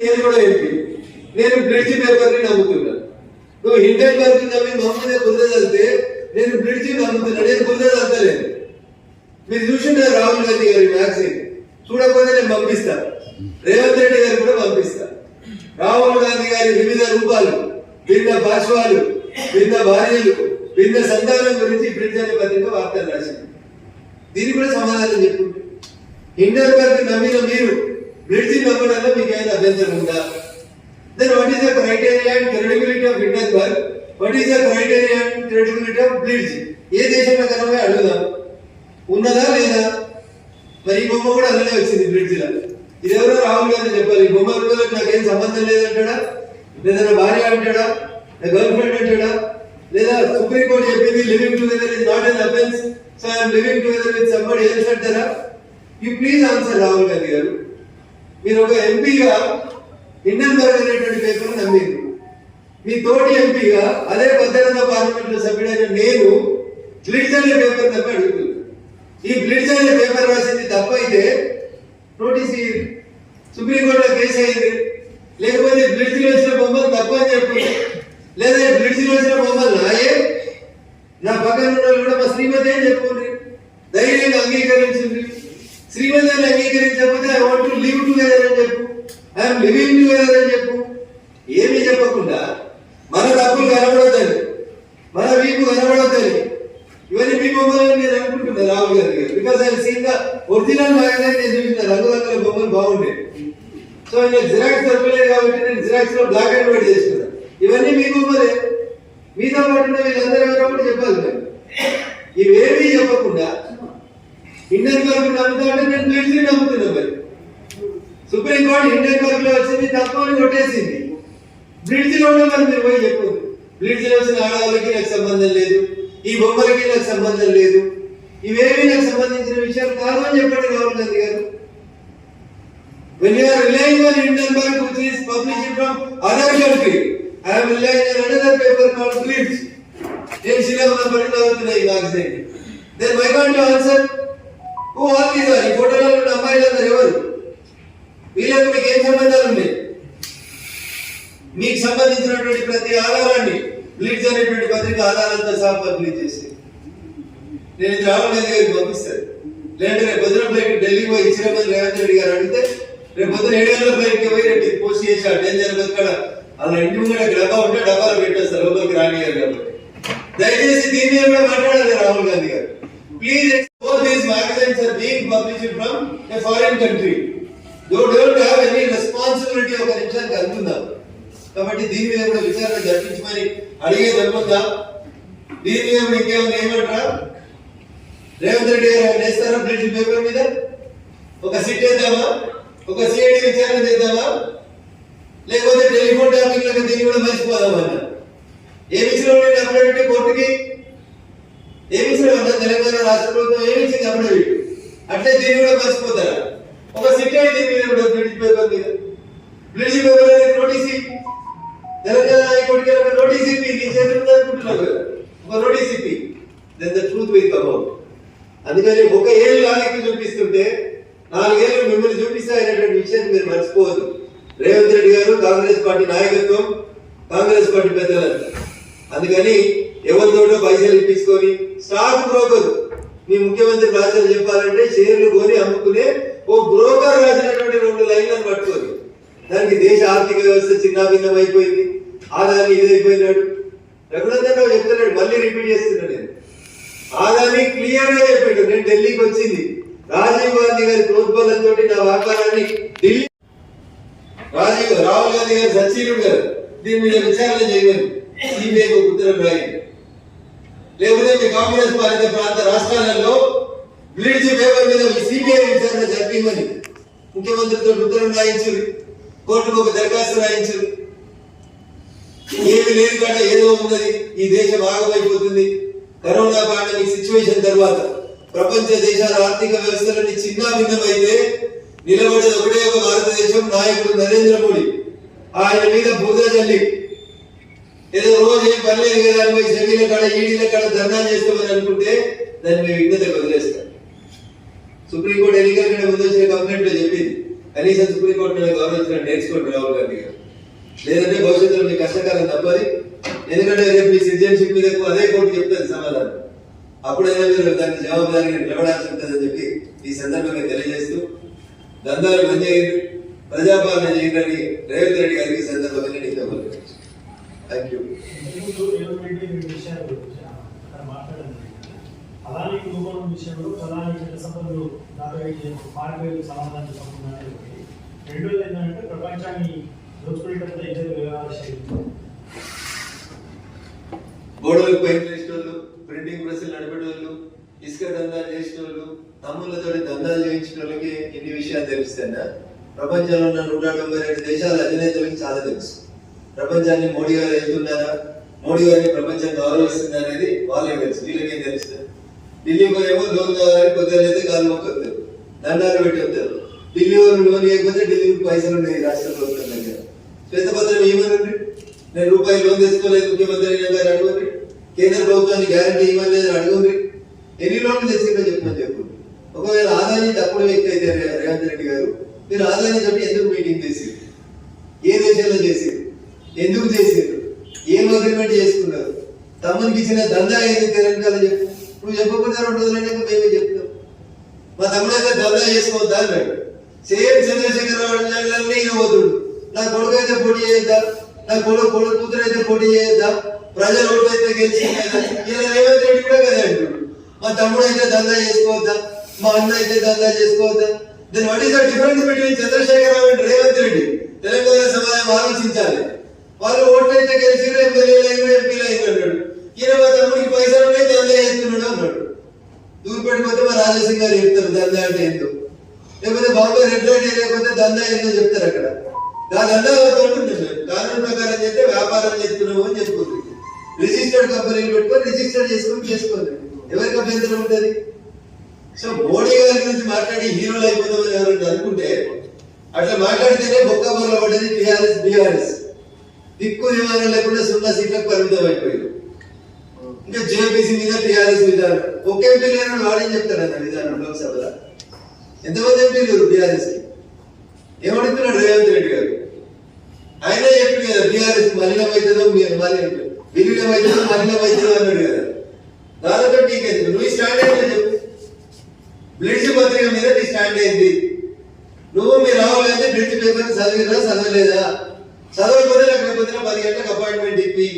నేను కూడా ఎంపీ నేను బ్రిడ్జి పేపర్ నమ్ముతున్నాను నువ్వు హిండెన్ వర్క్ నమ్మి మమ్మల్ని బురదలితే నేను బ్రిడ్జి నమ్ముతున్నా. నేను బురదలతలేను మీరు చూసింటారు రాహుల్ గాంధీ గారి మ్యాగజైన్? చూడకపోతే నేను పంపిస్తా. రేవంత్ రెడ్డి గారు కూడా పంపిస్తా. రాహుల్ గాంధీ గారి వివిధ రూపాలు భిన్న భాష్వాలు భిన్న భార్యలు భిన్న సంతానం గురించి బ్రిడ్జ్ అనే పత్రిక వార్తలు రాసింది. దీనికి కూడా సమాధానం చెప్పుకుంటే హిండెన్బర్గ్ నమ్మిన మీరు బ్రిడ్జి నమ్మడంలో మీకు ఏమైనా అభ్యంతరం ఉందా then what is the criteria and credibility of Hindenburg what is the criteria and credibility of bridge ఏ దేశంలో కనుక అడుగుదాం. ఉన్నదా లేదా? మరి ఈ బొమ్మ కూడా అలానే వచ్చింది బ్రిడ్జ్లో. ఇది ఎవరో రాహుల్ గాంధీ చెప్పాలి. ఈ బొమ్మ పిల్లలకు నాకేం సంబంధం లేదంటాడా? లేదా నా భార్య అంటాడా? నా గర్ల్ ఫ్రెండ్ అంటాడా? లేదా సుప్రీంకోర్టు చెప్పింది living together is not an offence so I'm living together with somebody ఏం అంటారా? You please answer Rahul Gandhi గారు. మీరు ఒక ఎంపీగా హిండెన్బర్గ్ అనేటువంటి పేపర్ నమ్మింది. మీ తోటి ఎంపీగా అదే భద్రత పార్లమెంట్లో సభ్యుడైన నేను బ్లిడ్జ్ అనే పేపర్ తప్ప అడుగుతున్నాను. ఈ బ్లిడ్జ్ అనే పేపర్ రాసింది తప్పైతే నోటీస్ సుప్రీంకోర్టులో కేసు అయింది లేకపోతే బ్లిడ్జ్లో వచ్చిన బొమ్మలు తప్ప అని చెప్పి లేదా బ్లిడ్జ్లో వచ్చిన బొమ్మలు నాయే నా పక్కన ఉన్న వాళ్ళు కూడా మా శ్రీమతి అని చెప్పుకోండి ధైర్యంగా అంగీకరించింది శ్రీమతి అని అంగీకరించకపోతే I want to live together అని చెప్పు ఐఎమ్ లివింగ్ టుగెదర్ అని చెప్పు. ఏమీ చెప్పకుండా మన డబ్బులు కనబడొద్దని మన వీపు కనబడొద్దని ఇవన్నీ మీ బొమ్మలని నేను అనుకుంటున్నా రాహుల్ గాంధీ గారు బికాస్ ఆయన సీన్గా ఒరిజినల్ మ్యాగజైన్ నేను చూసిన రంగురంగుల బొమ్మలు బాగుండే. సో నేను జిరాక్స్ దొరకలేదు కాబట్టి నేను జిరాక్స్లో బ్లాక్ అండ్ వైట్ చేసుకున్నా ఇవన్నీ మీ బొమ్మలే. మీతో పాటు వీళ్ళందరూ ఎవరో కూడా చెప్పాలి మరి ఇవేమీ చెప్పకుండా ఇండియన్ గవర్నమెంట్ నమ్ముతా అంటే నేను తెలిసి నమ్ముతున్నా మరి. సుప్రీం కోర్టు ఇండియన్ వరకు లో వచ్చింది తప్పని కొట్టేసింది. బ్రిడ్జ్లో ఉన్న మీరు పోయి చెప్పు. బ్రిడ్జ్లో వచ్చిన ఆడవాళ్ళకి నాకు సంబంధం లేదు ఈ బొమ్మలకి నాకు సంబంధం లేదు ఇవేవి నాకు సంబంధించిన విషయాలు కాదు అని చెప్పాడు రాహుల్ గాంధీ గారు. When you are relying on Hindenburg, which is published from other country, I am relying on another నేను ఈ magazine then why can't answer oh all ఈ ఫోటోలో ఉన్న అమ్మాయిలందరూ ఎవరు వీళ్ళకి మీకు ఏం సంబంధాలు ఉన్నాయి మీకు సంబంధించినటువంటి ప్రతి ఆధారాన్ని అనేటువంటి పత్రిక ఆధారాలతో సహా పబ్లిష్ చేసి. నేను ఇది రాహుల్ గాంధీ గారికి పంపిస్తాను. లేదంటే రేపు పొద్దున ఫ్లైట్ ఢిల్లీకి పోయి ఇచ్చిన మంది రేవంత్ రెడ్డి గారు అడిగితే రేపు పొద్దున ఏడు గంటల ఫ్లైట్కి పోయి రేపు పోస్ట్ చేసి ఆ జరగదు కదా అలా ఇంటి ముందు డబ్బా ఉంటే డబ్బాలు పెట్టేస్తారు లోపలికి రాని గారు కాబట్టి. దయచేసి దీని మీద కూడా మాట్లాడాలి రాహుల్ గాంధీ గారు. Please expose these magazines are being published from a foreign country you don't have any responsibility ఒక నిమిషానికి అందుకుందాం కాబట్టి దీని మీద కూడా విచారణ జరిపించమని అడిగే జరుగుతుందా? దీని మీద కూడా ఇంకేమైనా ఏమంటారా? రేవంత్ రెడ్డి గారు ఏమైనా వేస్తారా బ్రిడ్జ్ పేపర్ మీద? ఒక సిట్ వేద్దామా? ఒక సిఐడి విచారణ చేద్దామా? లేకపోతే టెలిఫోన్ ట్యాపింగ్ లాగా దీన్ని కూడా మర్చిపోదామా? అన్న ఏమి ఇచ్చిన అప్డేట్ కోర్టుకి? ఏమి ఇచ్చిన తెలంగాణ రాష్ట్ర ప్రభుత్వం ఏమి ఇచ్చింది అప్డేట్ అట్లే దీన్ని కూడా మర్చిపోతారా? ఒక సిట్ అయింది దీని కూడా బ్రిడ్జ్ పేపర్ మీద. వాళ్ళకి చూపిస్తుంటే నాలుగేళ్ళు మిమ్మల్ని చూపిస్తాయనేటువంటి విషయాన్ని మీరు మర్చిపోవద్దు. రేవంత్ రెడ్డి గారు కాంగ్రెస్ పార్టీ నాయకత్వం కాంగ్రెస్ పార్టీ పెద్దలంట అందుకని ఎవరితోటో పైసలు ఇప్పించుకొని స్టాక్ బ్రోకర్. మీ ముఖ్యమంత్రి రాజాలు చెప్పాలంటే షేర్లు కొని అమ్ముకునే ఓ బ్రోకర్ రాసినటువంటి రెండు లైన్లను పట్టుకొని. దానికి దేశ ఆర్థిక వ్యవస్థ చిన్నాభిన్నం అయిపోయింది. ఆదాని ఇదైపోయినాడు. రఘునందన్ రావు చెప్తున్నాడు మళ్ళీ రిపీట్ చేస్తున్నాడు నేను. ఆదాని క్లియర్గా చెప్పాడు. నేను ఢిల్లీకి వచ్చింది. రాజీవ్ గాంధీ గారి ప్రోద్బలంతో నా వ్యాపారాన్ని ఢిల్లీ రాజీవ్ రాహుల్ గాంధీ గారు సచివుడు గారు దీని మీద విచారణ చేయలేదు. సిబిఐకి ఉత్తరం రాయింది లేకపోతే మీ కాంగ్రెస్ పాలిత ప్రాంత రాష్ట్రాలలో బ్రిడ్జ్ పేపర్ మీద సిబిఐ విచారణ జరిపిందని ముఖ్యమంత్రితో ఉత్తరం రాయించారు. కోర్టుకు ఒక దరఖాస్తు రాయించారు. ఏమి లేదు కదా ఏదో ఉన్నది. ఈ దేశం ఆగమైపోతుంది. కరోనా పాండమిక్ సిచ్యువేషన్ తర్వాత ప్రపంచ దేశాల ఆర్థిక వ్యవస్థలన్నీ చిన్న భిన్నమైతే నిలబడేది ఒకటే ఒక భారతదేశం నాయకుడు నరేంద్ర మోడీ. ఆయన మీద బురద జల్లి. ఏదో రోజు ఏం పర్లేదు కదా అని పోయి సెమీల కాడ ఈడీల కాడ ధర్నా చేస్తామని అనుకుంటే దాన్ని మేము విఘ్నతకు వదిలేస్తాం. సుప్రీంకోర్టు ఎన్నికల కంటే ముందు వచ్చిన కంప్లైంట్ చెప్పింది. కనీసం సుప్రీంకోర్టు మీద గౌరవించిన నేర్చుకోండి రాహుల్ గాంధీ గారు. లేదంటే భవిష్యత్తులో మీ కష్టకాలం తప్పది. ఎందుకంటే రేపు మీ సిటిజన్షిప్ మీద అదే కోర్టు చెప్తుంది సమాధానం. అప్పుడైనా మీరు దానికి జవాబుదారిని నిలబడాల్సి ఉంటుందని చెప్పి ఈ సందర్భంగా తెలియజేస్తూ దందాలు బంద్ చేయండి ప్రజాపాలన చేయండి రేవంత్ రెడ్డి గారికి సందర్భంగా నేను ఇవ్వగలను థ్యాంక్ యూ రెండు అలానే కుటుంబం విషయంలో ప్రధాని చట్టసభలు దాదాపు మార్గవేలు సమాధానం చెప్పకుండా రెండోది ఏంటంటే ప్రపంచాన్ని దోచుకునేటప్పుడు ఇద్దరు వ్యవహార గోడలకు పెయింట్ వేసిన వాళ్ళు ప్రింటింగ్ ప్రెస్లు నడిపేటోళ్ళు ఇసుక దందాలు చేసిన వాళ్ళు తమ్ముళ్ళతో దందాలు చేయించిన వాళ్ళకి ఇన్ని విషయాలు తెలుస్తాయన్నా ప్రపంచంలో ఉన్న నూట డెబ్బై రెండు దేశాల అధినేతలకు చాలా తెలుసు. ప్రపంచాన్ని మోడీ గారు వెళ్తున్నారా మోడీ గారిని ప్రపంచం గౌరవిస్తుందా అనేది వాళ్ళకి తెలుసు వీళ్ళకేం తెలుస్తుంది ఢిల్లీ పోయేమో లోన్ కావాలని కొద్దిగా అయితే కాలు మొక్కొస్తారు దండాలు పెట్టి వస్తారు. ఢిల్లీ వాళ్ళు లోన్ ఇవ్వకపోతే ఢిల్లీకి పైసలు ఉన్నాయి రాష్ట్ర ప్రభుత్వం దగ్గర. శ్వేతపత్రం ఏమనండి నేను రూపాయి లోన్ తెచ్చుకోలేదు ముఖ్యమంత్రి గారు అడగండి కేంద్ర ప్రభుత్వాన్ని గ్యారంటీ ఇవ్వలేదు అడగండి ఎన్ని లోన్లు తెచ్చిందో చెప్పని చెప్పు. ఒకవేళ ఆదాయం తప్పుడు వ్యక్తి అయితే రేవంత్ రెడ్డి గారు మీరు ఆదాయం తోటి ఎందుకు మీటింగ్ చేసారు ఏ దేశంలో చేసారు ఎందుకు చేసారు ఏం అగ్రిమెంట్ చేసుకున్నారు? తమ్మునికి ఇచ్చిన దందా ఏది తెలంగాణ చెప్పు. నువ్వు చెప్పకుండా రెండు రోజులైనా మేమే చెప్తాం? మా తమ్ముడైతే దందా చేసుకోవద్దా అన్నాడు. సేమ్ చంద్రశేఖర్ రావు అన్నీ ఈయన పోతుడు నా కొడుకు అయితే పోటీ చేయొద్దా నా కొడుకు కొడుకు కూతురు అయితే పోటీ చేయొద్దా? ప్రజల ఓటు అయితే గెలిచి ఇలా రేవంత్ రెడ్డి కూడా కదా అంటుడు మా తమ్ముడు అయితే దందా చేసుకోవద్దా? మా అన్న అయితే దందా చేసుకోవద్దా? Then what is the difference between Chandrashekar Rao and Revanth Reddy. Telangana సమాజం ఆలోచించాలి. వాళ్ళు ఓట్లు అయితే గెలిచిరు ఎమ్మెల్యేలు అయిన ఎంపీలు అయిన అన్నాడు ఈయన మా తమ్ముడికి పైసలు ఉన్నాయి దందా చేస్తున్నాడు అన్నాడు దూరపడిపోతే మా రాజసింగ్ గారు చెప్తారు దందా అంటే ఏంటో లేకపోతే బాబు రెడ్ లైట్ లేకపోతే దందా ఏంటో చెప్తారు అక్కడ. దాని దందా ఉంటుంది కానూన్ ప్రకారం చేస్తే వ్యాపారం చేస్తున్నాము అని చెప్పుకోండి రిజిస్టర్డ్ కంపెనీలు పెట్టుకొని రిజిస్టర్ చేసుకొని చేసుకోండి. ఎవరికి అభ్యంతరం ఉంటుంది? సో మోడీ గారి గురించి మాట్లాడి హీరోలు అయిపోతామని ఎవరైనా అనుకుంటే అట్లా మాట్లాడితేనే బొక్క బొల్ల పడ్డది టీఆర్ఎస్ బీఆర్ఎస్. దిక్కు నివారణ లేకుండా సున్నా సీట్లకు పరిమితం అయిపోయింది ఇంకా జేపీసీ మీద టీఆర్ఎస్ విధానం. ఒక ఎంపీ లేని వాడేం చెప్తాడన్న విధానం లోక్సభలో? ఎంతమంది ఎంపీలు టీఆర్ఎస్కి? ఏమడుగుతున్నాడు రేవంత్ రెడ్డి గారు ఆయన చెప్పింది కదా టీఆర్ఎస్ మలినం అవుతుందో విలీనం అవుతుందో మలినం అవుతుందో అన్నాడు కదా. దాదాపు అయింది నువ్వు స్టాండ్ అయింది చెప్పు. బ్లిడ్జ్ పత్రిక మీద నీ స్టాండ్ అయింది నువ్వు మీరు రావాలంటే బ్రిడ్జ్ పేపర్ చదివినా చదవలేదా? చదవకపోతే నాకు పొద్దున పది గంటలకు అపాయింట్మెంట్ ఇప్పి.